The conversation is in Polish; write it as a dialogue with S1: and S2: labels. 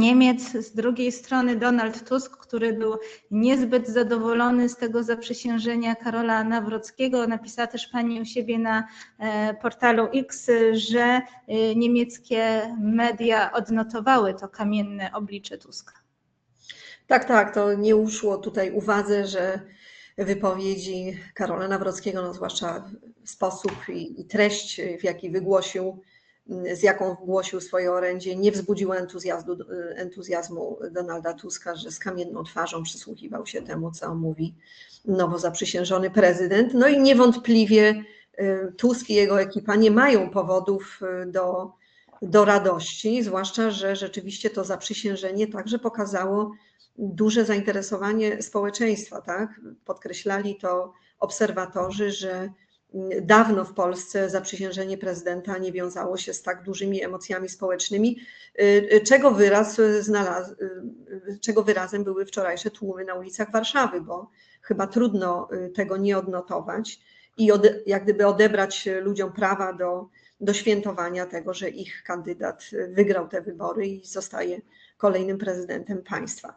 S1: Niemiec, z drugiej strony Donald Tusk, który był niezbyt zadowolony z tego zaprzysiężenia Karola Nawrockiego. Napisała też pani u siebie na e, portalu X, że e, niemieckie media odnotowały to kamienne oblicze Tuska.
S2: Tak, tak, to nie uszło tutaj uwadze, że wypowiedzi Karola Nawrockiego, no zwłaszcza sposób i, i treść, w jaki wygłosił z jaką wgłosił swoje orędzie, nie wzbudziło entuzjazmu, entuzjazmu Donalda Tuska, że z kamienną twarzą przysłuchiwał się temu, co mówi nowo zaprzysiężony prezydent. No i niewątpliwie y, Tusk i jego ekipa nie mają powodów y, do, do radości, zwłaszcza, że rzeczywiście to zaprzysiężenie także pokazało duże zainteresowanie społeczeństwa. Tak? Podkreślali to obserwatorzy, że Dawno w Polsce zaprzysiężenie prezydenta nie wiązało się z tak dużymi emocjami społecznymi, y, y, czego, wyraz znalaz, y, czego wyrazem były wczorajsze tłumy na ulicach Warszawy, bo chyba trudno tego nie odnotować i jak gdyby odebrać ludziom prawa do, do świętowania tego, że ich kandydat wygrał te wybory i zostaje kolejnym prezydentem państwa.